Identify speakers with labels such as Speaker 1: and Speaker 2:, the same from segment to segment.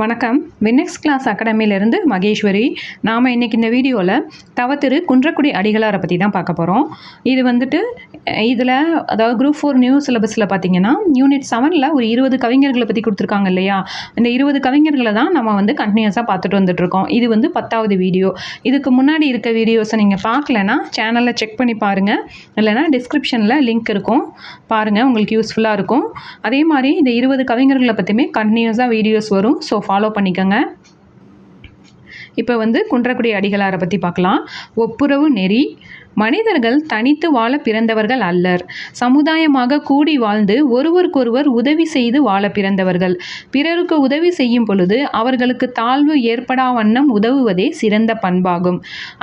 Speaker 1: வணக்கம். Winnex class அகாடமியிலேருந்து மகேஸ்வரி. நாம் இன்றைக்கி இந்த வீடியோவில் தவத்திரு குன்றக்குடி அடிகளாரை பற்றி தான் பார்க்க போகிறோம் இது வந்துட்டு இதில் அதாவது குரூப் ஃபோர் நியூ சிலபஸில் பார்த்தீங்கன்னா யூனிட் செவனில் ஒரு இருபது கவிஞர்களை பற்றி கொடுத்துருக்காங்க இல்லையா? இந்த இருபது கவிஞர்களை தான் நம்ம வந்து கண்டினியூஸாக பார்த்துட்டு வந்துட்ருக்கோம் இது வந்து பத்தாவது வீடியோ. இதுக்கு முன்னாடி இருக்க வீடியோஸை நீங்கள் பார்க்கலனா சேனலில் செக் பண்ணி பாருங்கள் இல்லைனா டிஸ்கிரிப்ஷனில் லிங்க் இருக்கும். பாருங்கள் உங்களுக்கு யூஸ்ஃபுல்லாக இருக்கும். அதே மாதிரி இந்த இருபது கவிஞர்களை பற்றியுமே கண்டினியூஸாக வீடியோஸ் வரும். ஸோ ஃபாலோ பண்ணிக்கோங்க. இப்போ வந்து குன்றக்குடி அடிகளாரை பற்றி பார்க்கலாம். ஒப்புரவு நெறி. மனிதர்கள் தனித்து வாழ பிறந்தவர்கள் அல்லர். சமுதாயமாக கூடி வாழ்ந்து ஒருவருக்கொருவர் உதவி செய்து வாழ பிறந்தவர்கள். பிறருக்கு உதவி செய்யும் பொழுது அவர்களுக்கு தாழ்வு ஏற்படா வண்ணம் உதவுவதே சிறந்த பண்பாகும்.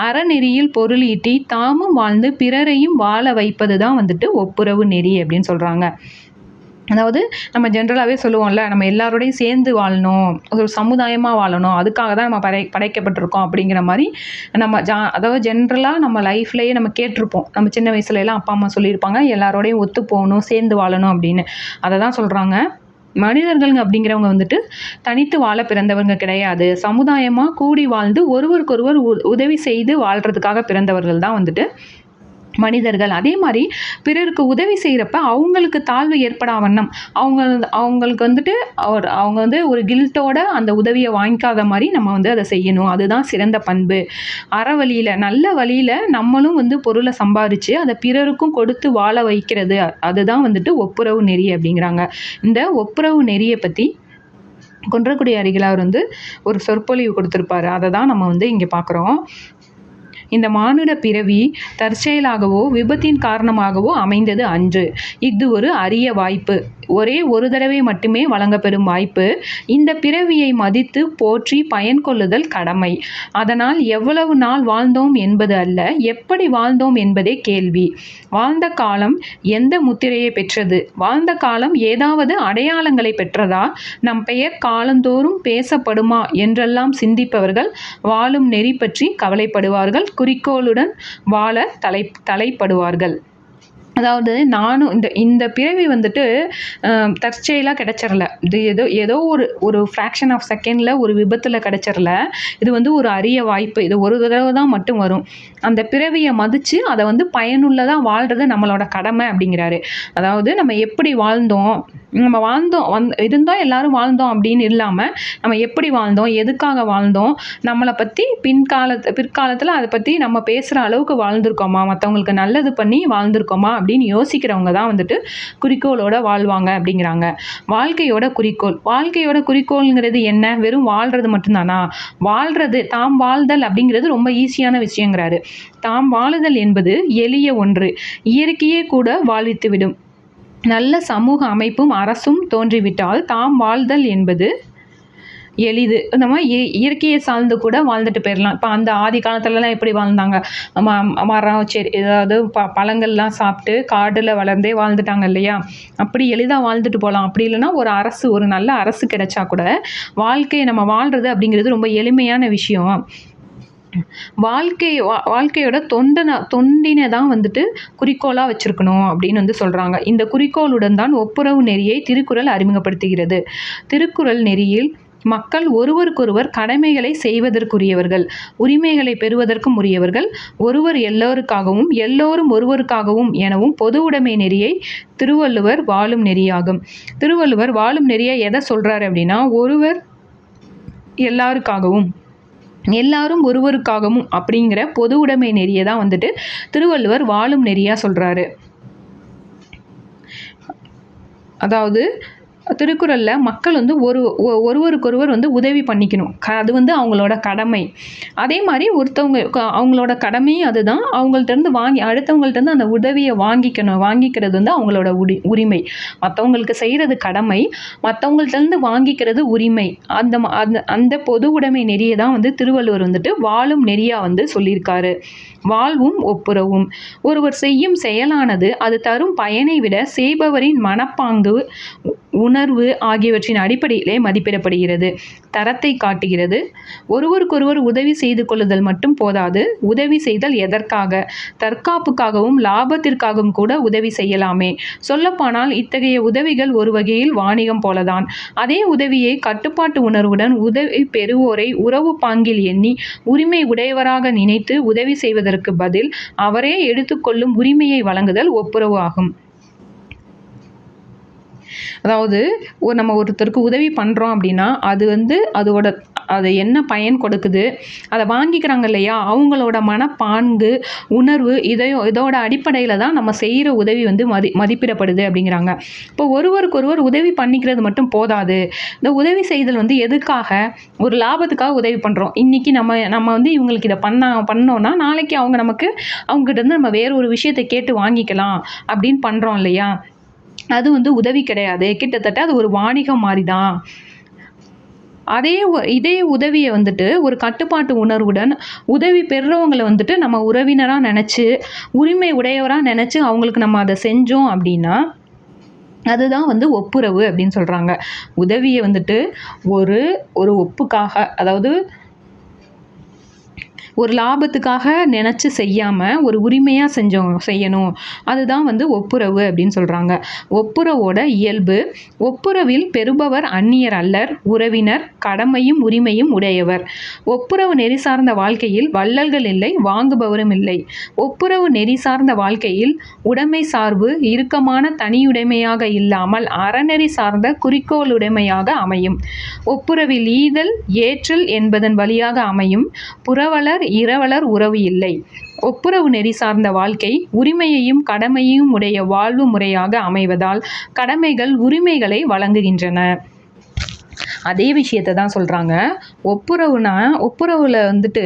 Speaker 1: அறநெறியில் பொருள் ஈட்டி தாமும் வாழ்ந்து பிறரையும் வாழ வைப்பது தான் வந்துட்டு ஒப்புரவு நெறி அப்படின்னு சொல்கிறாங்க அதாவது நம்ம ஜென்ரலாகவே சொல்லுவோம்ல நம்ம எல்லாரோடையும் சேர்ந்து வாழணும் ஒரு சமுதாயமாக வாழணும் அதுக்காக தான் நம்ம படை படைக்கப்பட்டிருக்கோம் அப்படிங்கிற மாதிரி நம்ம ஜா அதாவது ஜென்ரலாக நம்ம லைஃப்லேயே நம்ம கேட்டிருப்போம். நம்ம சின்ன வயசுல எல்லாம் அப்பா அம்மா சொல்லியிருப்பாங்க எல்லாரோடையும் ஒத்து போகணும் சேர்ந்து வாழணும் அப்படின்னு. அதை தான் சொல்கிறாங்க மனிதர்கள் அப்படிங்கிறவங்க வந்துட்டு தனித்து வாழ பிறந்தவங்க கிடையாது. சமுதாயமாக கூடி வாழ்ந்து ஒருவருக்கொருவர் உ உதவி செய்து வாழ்கிறதுக்காக பிறந்தவர்கள் தான் வந்துட்டு மனிதர்கள். அதே மாதிரி பிறருக்கு உதவி செய்கிறப்ப அவங்களுக்கு தாழ்வு ஏற்படா வண்ணம். அவங்க அவங்களுக்கு வந்துட்டு அவர் அவங்க வந்து ஒரு கில்ட்டோட அந்த உதவியை வாங்கிக்காத மாதிரி நம்ம வந்து அதை செய்யணும். அதுதான் சிறந்த பண்பு. அற வழியில் நல்ல வழியில் நம்மளும் வந்து பொருளை சம்பாரித்து அதை பிறருக்கும் கொடுத்து வாழ வைக்கிறது. அதுதான் வந்துட்டு ஒப்புரவு நெறி அப்படிங்கிறாங்க. இந்த ஒப்புரவு நெறியை பற்றி குன்றக்குடி அருகிலார் வந்து ஒரு சொற்பொழிவு கொடுத்துருப்பாரு. அதை தான் நம்ம வந்து இங்கே பார்க்குறோம். இந்த மானுட பிறவி தற்செயலாகவோ விபத்தின் காரணமாகவோ அமைந்தது அன்று. இது ஒரு அரிய வாய்ப்பு. ஒரே ஒரு தடவை மட்டுமே வழங்கப்பெறும் வாய்ப்பு. இந்த பிறவியை மதித்து போற்றி பயன் கொள்ளுதல் கடமை. அதனால் எவ்வளவு நாள் வாழ்ந்தோம் என்பது அல்ல எப்படி வாழ்ந்தோம் என்பதே கேள்வி. வாழ்ந்த காலம் எந்த முத்திரையை பெற்றது? வாழ்ந்த காலம் ஏதாவது அடையாளங்களை பெற்றதா? நம் பெயர் காலந்தோறும் பேசப்படுமா? என்றெல்லாம் சிந்திப்பவர்கள் வாழும் நெறி பற்றி கவலைப்படுவார்கள் குறிக்கோளுடன் வாழ தலை தலைப்படுவார்கள். அதாவது நானும் இந்த இந்த பிறவி வந்துட்டு தற்செயலாக கிடச்சிடல இது ஏதோ ஏதோ ஒரு ஒரு ஃப்ராக்ஷன் ஆஃப் செகண்டில் ஒரு விபத்தில் கிடச்சிடல இது வந்து ஒரு அரிய வாய்ப்பு. இது ஒரு தடவை தான் மட்டும் வரும். அந்த பிறவியை மதித்து அதை வந்து பயனுள்ளதாக வாழ்கிறது நம்மளோட கடமை அப்படிங்கிறாரு. அதாவது நம்ம எப்படி வாழ்ந்தோம்? நம்ம வாழ்ந்தோம். வந் இருந்தோம் எல்லாரும் வாழ்ந்தோம் அப்படின்னு இல்லாமல் நம்ம எப்படி வாழ்ந்தோம்? எதுக்காக வாழ்ந்தோம்? நம்மளை பற்றி பின்காலத்து பிற்காலத்தில் அதை பற்றி நம்ம பேசுகிற அளவுக்கு வாழ்ந்திருக்கோமா? மற்றவங்களுக்கு நல்லது பண்ணி வாழ்ந்திருக்கோமா? அப்படின்னு யோசிக்கிறவங்க தான் வந்துட்டு குறிக்கோளோட வாழ்வாங்க அப்படிங்கிறாங்க. வாழ்க்கையோட குறிக்கோள். வாழ்க்கையோட குறிக்கோளுங்கிறது என்ன? வெறும் வாழ்கிறது மட்டும்தானா? வாழ்கிறது தாம் வாழ்தல் அப்படிங்கிறது ரொம்ப ஈஸியான விஷயங்கிறாரு. தாம் வாழுதல் என்பது எளிய ஒன்று. இயற்கையே கூட வாழ்வித்துவிடும். நல்ல சமூக அமைப்பும் அரசும் தோன்றிவிட்டால் தாம் வாழ்தல் என்பது எளிது. நம்ம இயற்கையை சார்ந்து கூட வாழ்ந்துட்டு போயிடலாம் இப்போ அந்த ஆதி காலத்துலலாம் எப்படி வாழ்ந்தாங்க? ம மரம் செடி ஏதாவது ப பழங்கள்லாம் சாப்பிட்டு காடில் வளர்ந்தே வாழ்ந்துட்டாங்க இல்லையா? அப்படி எளிதாக வாழ்ந்துட்டு போகலாம். அப்படி இல்லைன்னா ஒரு அரசு ஒரு நல்ல அரசு கிடைச்சா கூட வாழ்க்கையை நம்ம வாழ்கிறது அப்படிங்கிறது ரொம்ப எளிமையான விஷயம். வாழ்க்கை வா வாழ்க்கையோட தொண்டனை தொண்டினை தான் வந்துட்டு குறிக்கோளாக வச்சுருக்கணும் அப்படின்னு வந்து சொல்கிறாங்க இந்த குறிக்கோளுடன் தான் ஒப்புரவு நெறியை திருக்குறள் அறிமுகப்படுத்துகிறது. திருக்குறள் நெறியில் மக்கள் ஒருவருக்கொருவர் கடமைகளை செய்வதற்குரியவர்கள் உரிமைகளை பெறுவதற்கும் உரியவர்கள். ஒருவர் எல்லோருக்காகவும் எல்லோரும் ஒருவருக்காகவும் எனவும் பொது உடைமை நெறியை திருவள்ளுவர் வாழும் நெறியாகும். திருவள்ளுவர் வாழும் நெறியை எதை சொல்கிறாரு அப்படின்னா ஒருவர் எல்லாருக்காகவும் எல்லாரும் ஒருவருக்காகவும் அப்படிங்கிற பொது உடைமை நெறியை தான் வந்துட்டு திருவள்ளுவர் வாழும் நெறியாக சொல்கிறாரு அதாவது திருக்குறளில் மக்கள் வந்து ஒரு ஒருவருக்கொருவர் வந்து உதவி பண்ணிக்கணும். க அது வந்து அவங்களோட கடமை. அதே மாதிரி ஒருத்தவங்க அவங்களோட கடமையும் அதுதான். அவங்கள்ட்டேருந்து வாங்கி அடுத்தவங்கள்ட்டேருந்து அந்த உதவியை வாங்கிக்கணும். வாங்கிக்கிறது வந்து அவங்களோட உரி உரிமை. மற்றவங்களுக்கு செய்கிறது கடமை. மற்றவங்கள்ட்டருந்து வாங்கிக்கிறது உரிமை. அந்த அந்த அந்த பொது உடைமை நெறியை தான் வந்து திருவள்ளுவர் வந்துட்டு வாழும் நெறியாக வந்து சொல்லியிருக்காரு. வாழ்வும் ஒப்புரவும். ஒருவர் செய்யும் செயலானது அது தரும் பயனை விட செய்பவரின் மனப்பாங்கு உண உணர்வு ஆகியவற்றின் அடிப்படையிலே மதிப்பிடப்படுகிறது. தரத்தை காட்டுகிறது. ஒருவருக்கொருவர் உதவி செய்து கொள்ளுதல் மட்டும் போதாது. உதவி செய்தல் எதற்காக? தற்காப்புக்காகவும் லாபத்திற்காகவும் கூட உதவி செய்யலாமே. சொல்லப்போனால் இத்தகைய உதவிகள் ஒரு வகையில் வாணிகம் போலதான். அதே உதவியை கட்டுப்பாட்டு உணர்வுடன் உதவி பெறுவோரை உறவு பாங்கில் எண்ணி உரிமை உடையவராக நினைத்து உதவி செய்வதற்கு பதில் அவரே எடுத்துக்கொள்ளும் உரிமையை வழங்குதல் ஒப்புரவு ஆகும். அதாவது நம்ம ஒருத்தருக்கு உதவி பண்ணுறோம் அப்படின்னா அது வந்து அதோட அது என்ன பயன் கொடுக்குது அதை வாங்கிக்கிறாங்க இல்லையா? அவங்களோட மனப்பான்கு உணர்வு இதையோ இதோட அடிப்படையில் தான் நம்ம செய்கிற உதவி வந்து மதி மதிப்பிடப்படுது அப்படிங்கிறாங்க. இப்போ ஒருவருக்கொருவர் உதவி பண்ணிக்கிறது மட்டும் போதாது. இந்த உதவி செய்தல் வந்து எதுக்காக? ஒரு லாபத்துக்காக உதவி பண்ணுறோம் இன்றைக்கி நம்ம நம்ம வந்து இவங்களுக்கு இதை பண்ண பண்ணோன்னா நாளைக்கு அவங்க நமக்கு அவங்ககிட்ட இருந்து நம்ம வேற ஒரு விஷயத்தை கேட்டு வாங்கிக்கலாம் அப்படின்னு பண்ணுறோம் இல்லையா? அது வந்து உதவி கிடையாது. கிட்டத்தட்ட அது ஒரு வாணிகம் மாதிரி தான் அதே இதே உதவியை வந்துட்டு ஒரு கட்டுப்பாட்டு உணர்வுடன் உதவி பெறுறவங்களை வந்துட்டு நம்ம உறவினராக நினச்சி உரிமை உடையவராக நினச்சி அவங்களுக்கு நம்ம அதை செஞ்சோம் அப்படின்னா அதுதான் வந்து ஒப்புரவு அப்படின்னு சொல்கிறாங்க உதவியை வந்துட்டு ஒரு ஒரு ஒப்புக்காக அதாவது ஒரு லாபத்துக்காக நினச்சி செய்யாமல் ஒரு உரிமையாக செஞ்சோம் செய்யணும். அதுதான் வந்து ஒப்புரவு அப்படின்னு சொல்கிறாங்க ஒப்புரவோட இயல்பு ஒப்புரவில் பெறுபவர் அந்நியர் அல்லர் உறவினர் கடமையும் உரிமையும் உடையவர். ஒப்புரவு நெறி சார்ந்த வாழ்க்கையில் வள்ளல்கள் இல்லை வாங்குபவரும் இல்லை. ஒப்புரவு நெறி சார்ந்த வாழ்க்கையில் உடைமை சார்பு இறுக்கமான தனியுடைமையாக இல்லாமல் அறநெறி சார்ந்த குறிக்கோளுடைமையாக அமையும். ஒப்புரவில் ஈதல் ஏற்றல் என்பதன் வழியாக அமையும். புறவலர் இரவலர் உறவு இல்லை. ஒப்புரவு நெறி சார்ந்த வாழ்க்கை உரிமையையும் கடமையையும் உடைய வாழ்வு முறையாக அமைவதால் கடமைகள் உரிமைகளை வழங்குகின்றன. அதே விஷயத்தை தான் சொல்கிறாங்க ஒப்புரவுனா ஒப்புரவில் வந்துட்டு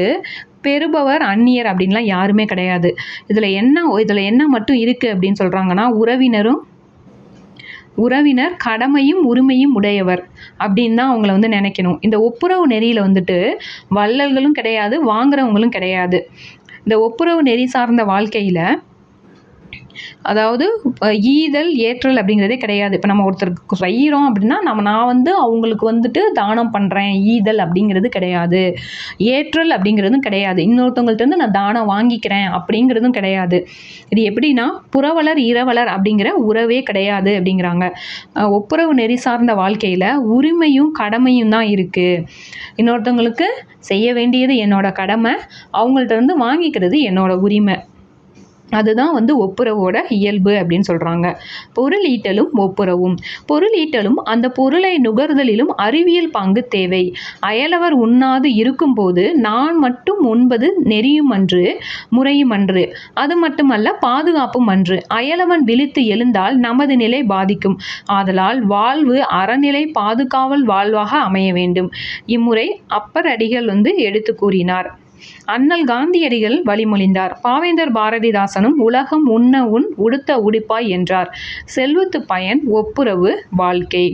Speaker 1: பெறுபவர் அந்நியர் அப்படின்லாம் யாருமே கிடையாது. இதில் என்ன இதில் என்ன மட்டும் இருக்குது அப்படின்னு சொல்கிறாங்கன்னா உறவினரும் உறவினர் கடமையும் உரிமையும் உடையவர் அப்படின்னு தான் அவங்கள வந்து நினைக்கணும். இந்த ஒப்புரவு நெறியில் வந்துட்டு வள்ளல்களும் கிடையாது வாங்குறவங்களும் கிடையாது. இந்த ஒப்புரவு நெறி சார்ந்த வாழ்க்கையில் அதாவது ஈதல் ஏற்றல் அப்படிங்கிறதே கிடையாது. இப்போ நம்ம ஒருத்தருக்கு செய்கிறோம் அப்படின்னா நம்ம நான் வந்து அவங்களுக்கு வந்துட்டு தானம் பண்ணுறேன் ஈதல் அப்படிங்கிறது கிடையாது. ஏற்றல் அப்படிங்கிறதும் கிடையாது. இன்னொருத்தவங்கள்ட்ட நான் தானம் வாங்கிக்கிறேன் அப்படிங்கிறதும் கிடையாது. இது எப்படின்னா புறவலர் இரவலர் அப்படிங்கிற உறவே கிடையாது அப்படிங்கிறாங்க. ஒப்புரவு நெறி சார்ந்த வாழ்க்கையில் உரிமையும் கடமையும் தான் இருக்குது இன்னொருத்தவங்களுக்கு செய்ய வேண்டியது என்னோட கடமை அவங்கள்ட்ட இருந்து வாங்கிக்கிறது என்னோட உரிமை. அதுதான் வந்து ஒப்புரவோட இயல்பு அப்படின்னு சொல்கிறாங்க பொருள் ஈட்டலும் ஒப்புரவும். பொருள் ஈட்டலும் அந்த பொருளை நுகர்தலிலும் அறிவியல் பங்கு தேவை. அயலவர் உண்ணாது இருக்கும்போது நான் மட்டும் உண்பது நெறியும் அன்று முறையும் அன்று அது மட்டுமல்ல பாதுகாப்பும் அன்று அயலவன் விழித்து எழுந்தால் நமது நிலை பாதிக்கும். ஆதலால் வாழ்வு அறநிலை பாதுகாவல் வாழ்வாக அமைய வேண்டும். இம்முறை அப்பர் அடிகள் வந்து எடுத்து கூறினார். அண்ணல் காந்தியடிகள் வழிமொழிந்தார். பாவேந்தர் பாரதிதாசனும் உலகம் உண்ண உன் உடுத்த உடுப்பாய் என்றார். செல்வத்து பயன் ஒப்புரவு வாழ்க்கை.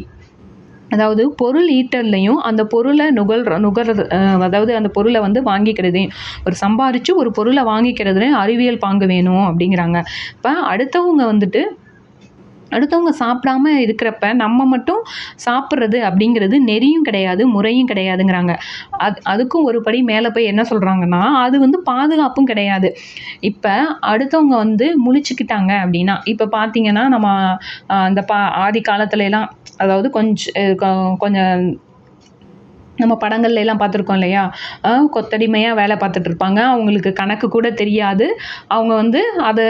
Speaker 1: அதாவது பொருள் ஈட்டல்லையும் அந்த பொருளை நுகர் நுகர்றது அதாவது அந்த பொருளை வந்து வாங்கிக்கிறதையும் ஒரு சம்பாரித்து ஒரு பொருளை வாங்கிக்கிறதுலையும் அறிவியல் பாங்கு வேணும் அப்படிங்கிறாங்க. இப்போ அடுத்தவங்க வந்துட்டு அடுத்தவங்க சாப்பிடாம இருக்கிறப்ப நம்ம மட்டும் சாப்பிட்றது அப்படிங்கிறது நெறியும் கிடையாது முறையும் கிடையாதுங்கிறாங்க. அது அதுக்கும் ஒரு படி மேலே போய் என்ன சொல்கிறாங்கன்னா அது வந்து பாதுகாப்பும் கிடையாது. இப்போ அடுத்தவங்க வந்து முழிச்சுக்கிட்டாங்க அப்படின்னா இப்போ பார்த்தீங்கன்னா நம்ம அந்த பா ஆதி காலத்துலலாம் அதாவது கொஞ்சம் கொஞ்சம் நம்ம படங்கள்ல எல்லாம் பார்த்துருக்கோம் இல்லையா? கொத்தடிமையாக வேலை பார்த்துட்டு இருப்பாங்க. அவங்களுக்கு கணக்கு கூட தெரியாது. அவங்க வந்து அதை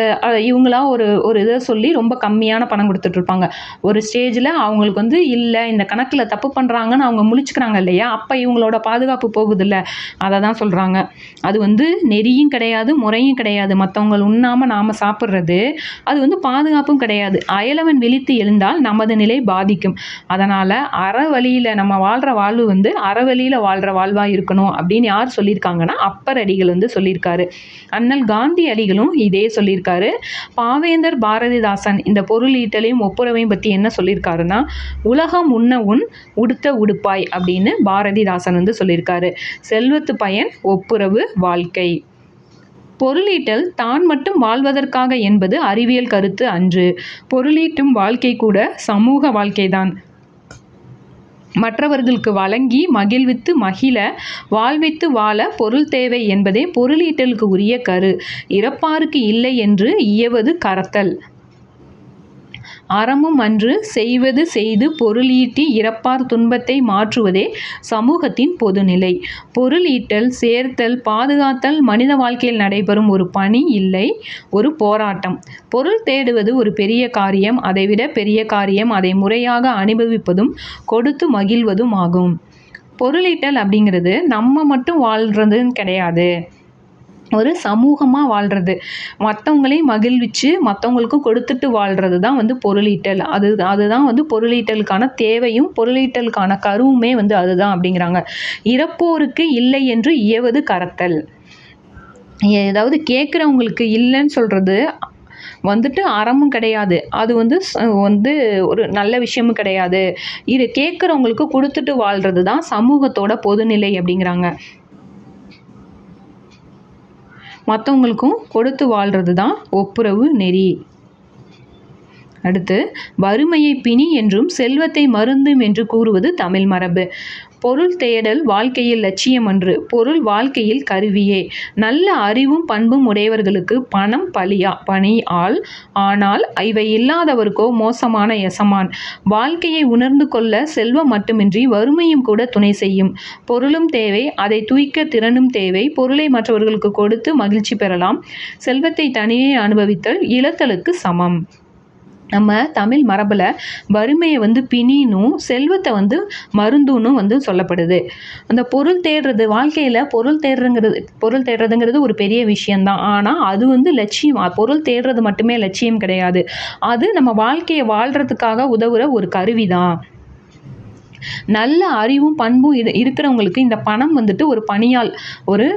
Speaker 1: இவங்களா ஒரு ஒரு இதை சொல்லி ரொம்ப கம்மியான பணம் கொடுத்துட்டு இருப்பாங்க. ஒரு ஸ்டேஜில் அவங்களுக்கு வந்து இல்லை இந்த கணக்கில் தப்பு பண்ணுறாங்கன்னு அவங்க முழிச்சுக்கிறாங்க இல்லையா? அப்போ இவங்களோட பாதுகாப்பு போகுதில்ல. அதை தான் சொல்கிறாங்க அது வந்து நெறியும் கிடையாது முறையும் கிடையாது. மற்றவங்க உண்ணாமல் நாம் சாப்பிட்றது அது வந்து பாதுகாப்பும் கிடையாது. அயலவன் விழித்து எழுந்தால் நமது நிலை பாதிக்கும். அதனால் அற வழியில் நம்ம வாழ்கிற வாழ்வு வந்து அறவழியில் வாழ்கிற வாழ்வாக இருக்கணும் அப்படின்னு யார் சொல்லியிருக்காங்கன்னா அப்பர் அடிகள் வந்து சொல்லியிருக்காரு. அண்ணல் காந்தி அடிகளும் இதே சொல்லியிருக்காரு. பாவேந்தர் பாரதிதாசன் இந்த பொருளீட்டலையும் ஒப்புரவையும் பற்றி என்ன சொல்லியிருக்காருன்னா உலகம் உண்ண உன் உடுத்த உடுப்பாய் அப்படின்னு பாரதிதாசன் வந்து சொல்லியிருக்காரு. செல்வத்து பயன் ஒப்புரவு வாழ்க்கை. பொருளீட்டல் தான் மட்டும் வாழ்வதற்காக என்பது அறிவியல் கருத்து அன்று. பொருளீட்டும் வாழ்க்கை கூட சமூக வாழ்க்கைதான். மற்றவர்களுக்கு வழங்கி மகிழ்வித்து மகிழ வாழ்வித்து வாழ பொருள் தேவை என்பதே பொருளீட்டலுக்கு உரிய கரு. இறப்பாருக்கு இல்லை என்று இயவது கரத்தல். அறமும் அன்று செய்வது செய்து பொருளீட்டி இறப்பார் துன்பத்தை மாற்றுவதே சமூகத்தின் பொதுநிலை. பொருளீட்டல் சேர்த்தல் பாதுகாத்தல் மனித வாழ்க்கையில் நடைபெறும் ஒரு பணி இல்லை ஒரு போராட்டம். பொருள் தேடுவது ஒரு பெரிய காரியம் அதைவிட பெரிய காரியம் அதை முறையாக அனுபவிப்பதும் கொடுத்து மகிழ்வதும் ஆகும். பொருளீட்டல் அப்படிங்கிறது நம்ம மட்டும் வாழ்கிறதுன்னு கிடையாது. ஒரு சமூகமாக வாழ்கிறது மற்றவங்களையும் மகிழ்விச்சு மற்றவங்களுக்கும் கொடுத்துட்டு வாழ்கிறது தான் வந்து பொருளீட்டல். அது அதுதான் வந்து பொருளீட்டலுக்கான தேவையும் பொருளீட்டலுக்கான கருவுமே வந்து அதுதான் அப்படிங்கிறாங்க. இறப்போருக்கு இல்லை என்று இயவது கரத்தல். ஏதாவது கேட்குறவங்களுக்கு இல்லைன்னு சொல்கிறது வந்துட்டு அறமும் கிடையாது. அது வந்து ச- வந்து ஒரு நல்ல விஷயமும் கிடையாது. இது கேட்குறவங்களுக்கு கொடுத்துட்டு வாழ்கிறது தான் சமூகத்தோட பொதுநிலை அப்படிங்கிறாங்க. மற்றவங்களுக்கும் கொடுத்து வாழ்கிறது தான் ஒப்புரவு நெறி. அடுத்து வறுமையை பிணி என்றும் செல்வத்தை மருந்தும் என்று கூறுவது தமிழ் மரபு. பொருள் தேடல் வாழ்க்கையில் லட்சியம் அன்று. பொருள் வாழ்க்கையில் கருவியே. நல்ல அறிவும் பண்பும் உடையவர்களுக்கு பணம் பலியா பணி ஆள். ஆனால் இவை இல்லாதவருக்கோ மோசமான எசமான். வாழ்க்கையை உணர்ந்து கொள்ள செல்வம் மட்டுமின்றி வறுமையும் கூட துணை செய்யும். பொருளும் தேவை அதை தூய்க்க திறனும் தேவை. பொருளை மற்றவர்களுக்கு கொடுத்து மகிழ்ச்சி பெறலாம். செல்வத்தை தனியே அனுபவித்தல் இழத்தலுக்கு சமம். நம்ம தமிழ் மரபில் வறுமையை வந்து பிணினும் செல்வத்தை வந்து மருந்துன்னும் வந்து சொல்லப்படுது. அந்த பொருள் தேடுறது வாழ்க்கையில் பொருள் தேடுறங்கிறது பொருள் தேடுறதுங்கிறது ஒரு பெரிய விஷயம்தான். ஆனால் அது வந்து லட்சியம் பொருள் தேடுறது மட்டுமே லட்சியம் கிடையாது. அது நம்ம வாழ்க்கையை வாழ்கிறதுக்காக உதவுகிற ஒரு கருவி தான் நல்ல அறிவும் பண்பும் இது இருக்கிறவங்களுக்கு இந்த பணம் வந்துட்டு ஒரு பணியால் ஒரு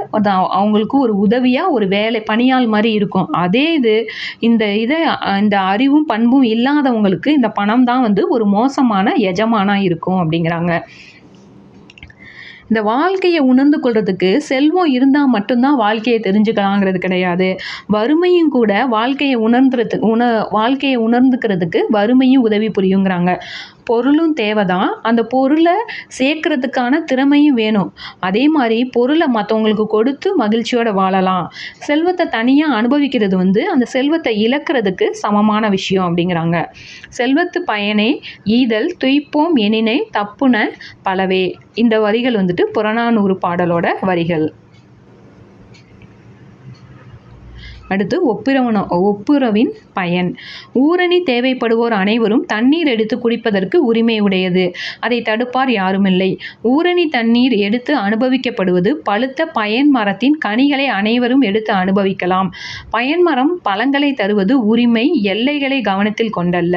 Speaker 1: அவங்களுக்கு ஒரு உதவியாக ஒரு வேலை பணியால் மாதிரி இருக்கும். அதே இது இந்த இதை இந்த அறிவும் பண்பும் இல்லாதவங்களுக்கு இந்த பணம் தான் வந்து ஒரு மோசமான எஜமானா இருக்கும் அப்படிங்கிறாங்க. இந்த வாழ்க்கையை உணர்ந்து கொள்றதுக்கு செல்வம் இருந்தால் மட்டும்தான் வாழ்க்கையை தெரிஞ்சுக்கலாங்கிறது கிடையாது. வறுமையும் கூட வாழ்க்கையை உணர்ந்துறது உண வாழ்க்கையை உணர்ந்துக்கிறதுக்கு வறுமையும் உதவி புரியுங்கிறாங்க. பொருளும் தேவைதான். அந்த பொருளை சேர்க்கறதுக்கான திறமையும் வேணும். அதே மாதிரி பொருளை மற்றவங்களுக்கு கொடுத்து மகிழ்ச்சியோடு வாழலாம். செல்வத்தை தனியாக அனுபவிக்கிறது வந்து அந்த செல்வத்தை இழக்கிறதுக்கு சமமான விஷயம் அப்படிங்கிறாங்க. செல்வத்து பயனே ஈதல் துய்ப்போம் எனினை தப்புன பலவே. இந்த வரிகள் வந்துட்டு புறநானூறு பாடலோட வரிகள். அடுத்து ஒப்புரவன ஒப்புரவின் பயன். ஊரணி தேவைப்படுவோர் அனைவரும் தண்ணீர் எடுத்து குடிப்பதற்கு உரிமை உடையது அதை தடுப்பார் யாருமில்லை. ஊரணி தண்ணீர் எடுத்து அனுபவிக்கப்படுவது பழுத்த பயன் மரத்தின் கனிகளை அனைவரும் எடுத்து அனுபவிக்கலாம். பயன் மரம் பழங்களை தருவது உரிமை எல்லைகளை கவனத்தில் கொண்டல்ல.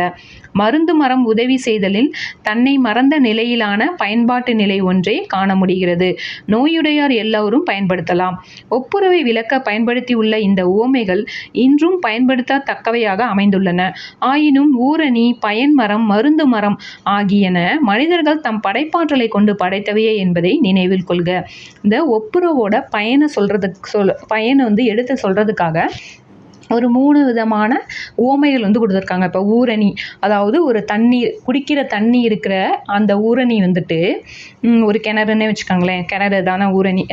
Speaker 1: மருந்து மரம் உதவி செய்தலில் தன்னை மறந்த நிலையிலான பயன்பாட்டு நிலை ஒன்றே காண முடிகிறது நோயுடையார் எல்லோரும் பயன்படுத்தலாம். ஒப்புரவை விளக்க பயன்படுத்தியுள்ள இந்த உவமைகள் இன்றும் பயன்படுத்தத்தக்கவையாக அமைந்துள்ளன. ஆயினும் ஊரணி பயன் மரம் மருந்து மரம் ஆகியன மனிதர்கள் தம் படைப்பாற்றலை கொண்டு படைத்தவையே என்பதை நினைவில் கொள்க. இந்த ஒப்புரவோட பயனை சொல்றதுக்கு சொல் பயனை வந்து எடுத்து சொல்றதுக்காக ஒரு மூணு விதமான உவமைகள் வந்து கொடுத்துருக்காங்க. இப்போ ஊரணி அதாவது ஒரு தண்ணீர் குடிக்கிற தண்ணி இருக்கிற அந்த ஊரணி வந்துட்டு ஒரு கிணறுன்னே வச்சுக்கோங்களேன். கிணறு தானே ஊரணி.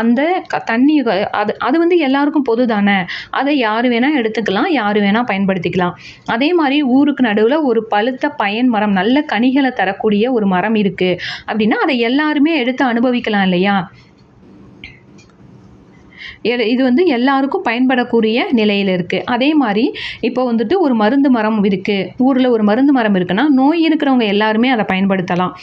Speaker 1: அந்த க தண்ணி அது அது வந்து எல்லாருக்கும் பொது தானே அதை யார் வேணால் எடுத்துக்கலாம் யார் வேணால் பயன்படுத்திக்கலாம். அதே மாதிரி ஊருக்கு நடுவில் ஒரு பழுத்த பயன் மரம் நல்ல கனிகளை தரக்கூடிய ஒரு மரம் இருக்குது அப்படின்னா அதை எல்லாருமே எடுத்து அனுபவிக்கலாம் இல்லையா? இது வந்து எல்லாருக்கும் பயன்படக்கூடிய நிலையில் இருக்குது அதே மாதிரி இப்போ வந்துட்டு ஒரு மருந்து மரம் இருக்குது ஊரில் ஒரு மருந்து மரம் இருக்குன்னா நோய் இருக்கிறவங்க எல்லாருமே அதை பயன்படுத்தலாம்.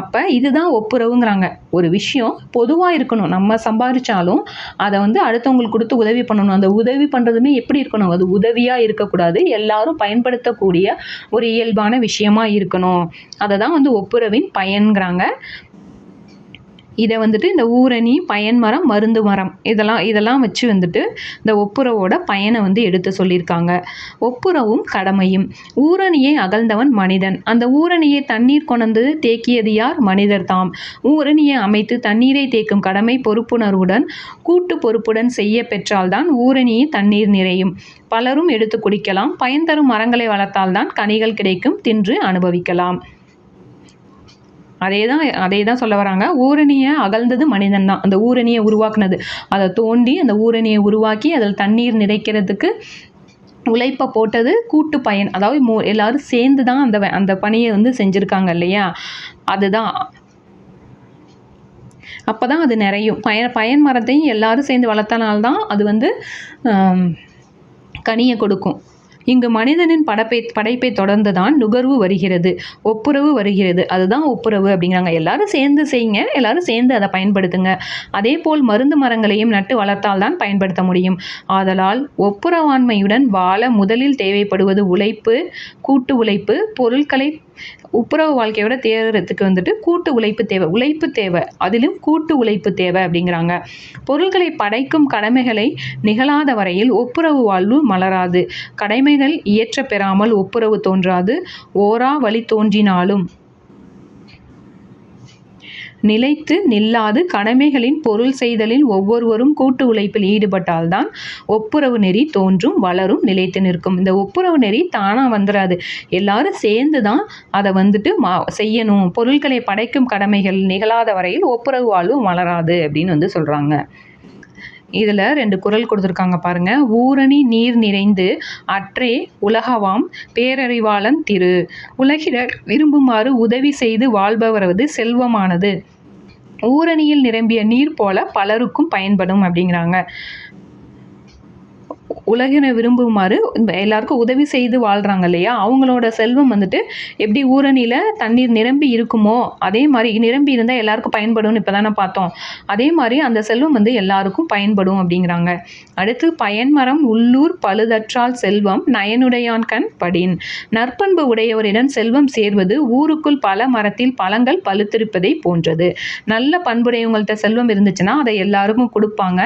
Speaker 1: அப்போ இதுதான் ஒப்புரவுங்கிறாங்க. ஒரு விஷயம் பொதுவாக இருக்கணும். நம்ம சம்பாதிச்சாலும் அதை வந்து அடுத்தவங்களுக்கு கொடுத்து உதவி பண்ணணும். அந்த உதவி பண்ணுறதுமே எப்படி இருக்கணும்? அது உதவியாக இருக்கக்கூடாது. எல்லாரும் பயன்படுத்தக்கூடிய ஒரு இயல்பான விஷயமா இருக்கணும். அதை தான் வந்து ஒப்புரவின் பயன்கிறாங்க. இதை வந்துட்டு இந்த ஊரணி பயன் மரம் மருந்து மரம் இதெல்லாம் இதெல்லாம் வச்சு வந்துட்டு இந்த ஒப்புரவோட பயனை வந்து எடுத்து சொல்லியிருக்காங்க. ஒப்புரவும் கடமையும். ஊரணியை அகழ்ந்தவன் மனிதன். அந்த ஊரணியை தண்ணீர் கொணர்ந்து தேக்கியது யார்? மனிதர் தாம். ஊரணியை அமைத்து தண்ணீரை தேக்கும் கடமை பொறுப்புணர்வுடன் கூட்டு பொறுப்புடன் செய்ய பெற்றால்தான் ஊரணியை தண்ணீர் நிறையும். பலரும் எடுத்து குடிக்கலாம். பயன் தரும் மரங்களை வளர்த்தால்தான் கனிகள் கிடைக்கும். தின்று அனுபவிக்கலாம். அதே தான் அதே தான் சொல்ல வராங்க. ஊரணியை அகழ்ந்தது மனிதன் தான். அந்த ஊரணியை உருவாக்குனது. அதை தோண்டி அந்த ஊரணியை உருவாக்கி அதில் தண்ணீர் நிறைக்கிறதுக்கு உழைப்பை போட்டது கூட்டு பயன். அதாவது மோ எல்லோரும் சேர்ந்து தான் அந்த அந்த பணியை வந்து செஞ்சுருக்காங்க இல்லையா? அதுதான். அப்போ தான் அது நிறையும். பயன் பயன் மரத்தையும் எல்லாரும் சேர்ந்து வளர்த்தனால்தான் அது வந்து கனியை கொடுக்கும். இங்கு மனிதனின் படைப்பை படைப்பை தொடர்ந்து தான் நுகர்வு வருகிறது. ஒப்புரவு வருகிறது. அதுதான் ஒப்புரவு அப்படிங்கிறாங்க. எல்லாரும் சேர்ந்து செய்யுங்க. எல்லாரும் சேர்ந்து அதை பயன்படுத்துங்க. அதே போல் மருந்து மரங்களையும் நட்டு வளர்த்தால் தான் பயன்படுத்த முடியும். ஆதலால் ஒப்புரவாண்மையுடன் வாழ முதலில் தேவைப்படுவது உழைப்பு கூட்டு உழைப்பு பொருட்களை உப்புரவு வாழ்க்கையோட தேர்றதுக்கு வந்துட்டு கூட்டு உழைப்பு தேவை. உழைப்பு தேவை. அதிலும் கூட்டு உழைப்பு தேவை அப்படிங்கிறாங்க. பொருட்களை படைக்கும் கடமைகளை நிகழாத வரையில் ஒப்புரவு வாழ்வு மலராது. கடமைகள் இயற்ற பெறாமல் ஒப்புரவு தோன்றாது. ஓரா வழி தோன்றினாலும் நிலைத்து நில்லாது கடமைகளின் பொருள் செய்தலில் ஒவ்வொருவரும் கூட்டு உழைப்பில் ஈடுபட்டால்தான் ஒப்புரவு நெறி தோன்றும் வளரும் நிலைத்து நிற்கும். இந்த ஒப்புரவு நெறி தானாக வந்துடாது எல்லாரும் சேர்ந்து தான் அதை வந்துட்டு மா செய்யணும். பொருட்களை படைக்கும் கடமைகள் நிகழாத வரையில் ஒப்புரவு வாழ்வும் வளராது அப்படின்னு வந்து சொல்கிறாங்க இதில் ரெண்டு குரல் கொடுத்துருக்காங்க பாருங்க. ஊரணி நீர் நிறைந்து அற்றே உலகவாம் பேரறிவாளன் திரு. உலகினர் விரும்புமாறு உதவி செய்து வாழ்பவரது செல்வமானது. ஊரணியில் நிரம்பிய நீர் போல பலருக்கும் பயன்படும் அப்படிங்கிறாங்க. உலகினை விரும்புமாறு இந்த எல்லாருக்கும் உதவி செய்து வாழ்கிறாங்க இல்லையா? அவங்களோட செல்வம் வந்துட்டு எப்படி ஊரணியில் தண்ணீர் நிரம்பி இருக்குமோ அதே மாதிரி நிரம்பி இருந்தால் எல்லாருக்கும் பயன்படும்னு இப்போ தானே பார்த்தோம். அதே மாதிரி அந்த செல்வம் வந்து எல்லாருக்கும் பயன்படும் அப்படிங்கிறாங்க. அடுத்து பயன்மரம் உள்ளூர் பழுதற்றால் செல்வம் நயனுடையான் கண் படின். நற்பண்பு உடையவரிடம் செல்வம் சேர்வது ஊருக்குள் பல மரத்தில் பழங்கள் பழுத்திருப்பதை போன்றது. நல்ல பண்புடையவங்கள்ட்ட செல்வம் இருந்துச்சுன்னா அதை எல்லாருக்கும் கொடுப்பாங்க.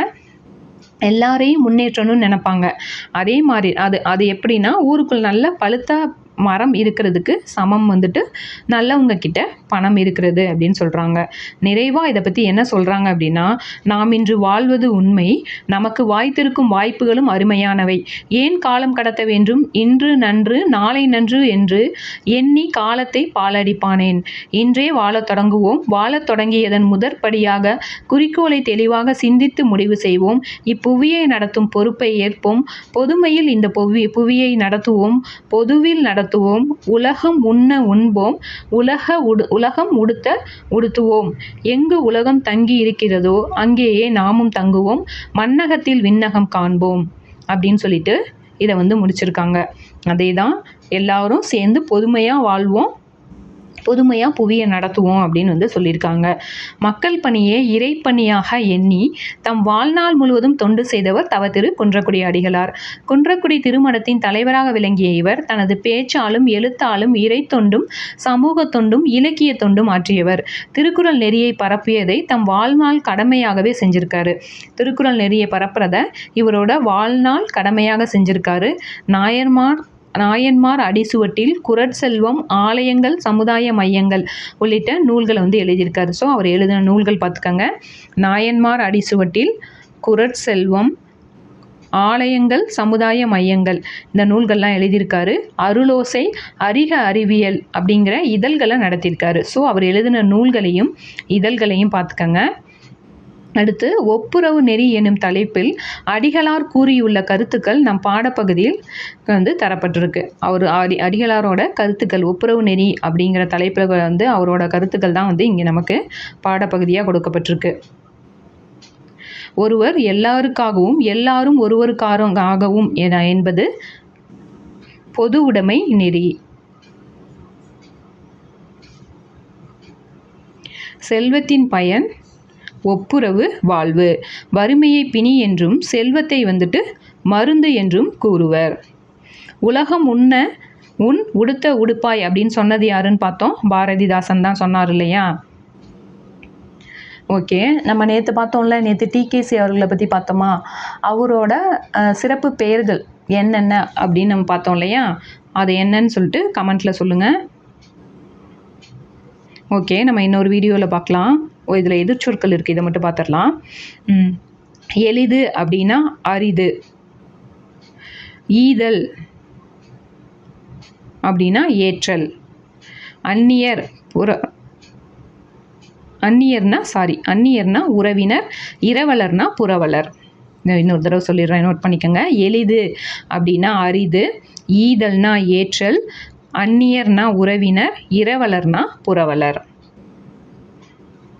Speaker 1: எல்லாரையும் முன்னேற்றணும்னு நினைப்பாங்க. அதே மாதிரி அது அது எப்படின்னா ஊருக்குள்ளே நல்ல பழுத்த மரம் இருக்கிறதுக்கு சமம் வந்துட்டு நல்லவங்க கிட்ட பணம் இருக்கிறது அப்படின்னு சொல்கிறாங்க நிறைவாக இதை பற்றி என்ன சொல்கிறாங்க அப்படின்னா நாம் இன்று வாழ்வது உண்மை நமக்கு வாய்த்திருக்கும் வாய்ப்புகளும் அருமையானவை. ஏன் காலம் கடத்த வேண்டும்? இன்று நன்று நாளை நன்று என்று எண்ணி காலத்தை பாலடிப்பானேன் இன்றே வாழத் தொடங்குவோம். வாழத் தொடங்கியதன் முதற்படியாக குறிக்கோளை தெளிவாக சிந்தித்து முடிவு செய்வோம். இப்புவியை நடத்தும் பொறுப்பை ஏற்போம். பொதுமையில் இந்த புவி புவியை நடத்துவோம். பொதுவில் நடத்துவோம் உலகம் உண்ண உண்போம். உலக உடு உலகம் உடுத்த உடுத்துவோம். எங்கு உலகம் தங்கி இருக்கிறதோ அங்கேயே நாமும் தங்குவோம். மண்ணகத்தில் விண்ணகம் காண்போம். அப்படின்னு சொல்லிட்டு இதை வந்து முடிச்சிருக்காங்க. அதே தான் எல்லாரும் சேர்ந்து பொதுமையாக வாழ்வோம். புதுமையாக புவியை நடத்துவோம் அப்படின்னு வந்து சொல்லியிருக்காங்க. மக்கள் பணியை இறைப்பணியாக எண்ணி தம் வாழ்நாள் முழுவதும் தொண்டு செய்தவர் தவ திரு குன்றக்குடி அடிகளார் குன்றக்குடி திருமணத்தின் தலைவராக விளங்கிய இவர் தனது பேச்சாலும் எழுத்தாலும் இறை தொண்டும் சமூக தொண்டும் இலக்கிய தொண்டும் ஆற்றியவர். திருக்குறள் நெறியை பரப்பியதை தம் வாழ்நாள் கடமையாகவே செஞ்சிருக்காரு. திருக்குறள் நெறியை பரப்புறத இவரோட வாழ்நாள் கடமையாக செஞ்சிருக்காரு. நாயர்மார் நாயன்மார் அடிசுவட்டில் குரட்செல்வம் ஆலயங்கள் சமுதாய மையங்கள் உள்ளிட்ட நூல்களை வந்து எழுதியிருக்காரு. ஸோ அவர் எழுதின நூல்கள் பார்த்துக்கோங்க. நாயன்மார் அடிசுவட்டில் குரட்செல்வம் ஆலயங்கள் சமுதாய மையங்கள் இந்த நூல்கள்லாம் எழுதியிருக்காரு. அருளோசை அறிக அறிவியல் அப்படிங்கிற இதழ்களை நடத்தியிருக்காரு. ஸோ அவர் எழுதின நூல்களையும் இதழ்களையும் பார்த்துக்கங்க. அடுத்து ஒப்புரவு நெறி எனும் தலைப்பில் அடிகளார் கூறியுள்ள கருத்துக்கள் நம் பாடப்பகுதியில் வந்து தரப்பட்டிருக்கு. அவர் அடி அடிகளாரோட கருத்துக்கள் ஒப்புரவு நெறி அப்படிங்கிற தலைப்பில் வந்து அவரோட கருத்துக்கள் தான் வந்து இங்கே நமக்கு பாடப்பகுதியாக கொடுக்கப்பட்டிருக்கு. ஒருவர் எல்லாருக்காகவும் எல்லாரும் ஒருவருக்காகவும் என என்பது பொது உடைமை நெறி. செல்வத்தின் பயன் ஒப்புரவு வாழ்வு. வறுமையை பிணி என்றும் செல்வத்தை வந்துட்டு மருந்து என்றும் கூறுவர். உலகம் உண்ண உன் உடுத்த உடுப்பாய் அப்படின்னு சொன்னது யாருன்னு பார்த்தோம்? பாரதிதாசன் தான் சொன்னார் இல்லையா? ஓகே நம்ம நேற்று பார்த்தோம்ல நேற்று டிகேசி அவர்களை பற்றி பார்த்தோமா? அவரோட சிறப்பு பெயர்கள் என்னென்ன அப்படின்னு நம்ம பார்த்தோம் இல்லையா? அது என்னன்னு சொல்லிட்டு கமெண்ட்டில் சொல்லுங்கள் ஓகே நம்ம இன்னொரு வீடியோவில் பார்க்கலாம். இதில் எதிர்ச்சொற்கள் இருக்குது இதை மட்டும் பார்த்துடலாம் எளிது அப்படின்னா அரிது. ஈதல் அப்படின்னா ஏற்றல். அந்நியர் புற அந்நியர்னா சாரி அந்நியர்னா உறவினர் இரவலர்னா புறவலர். இன்னொரு தடவை சொல்லிடுறேன் நோட் பண்ணிக்கோங்க. எளிது அப்படின்னா அரிது ஈதல்னா ஏற்றல் அந்நியர்னா உறவினர் இரவலர்னா புறவலர்.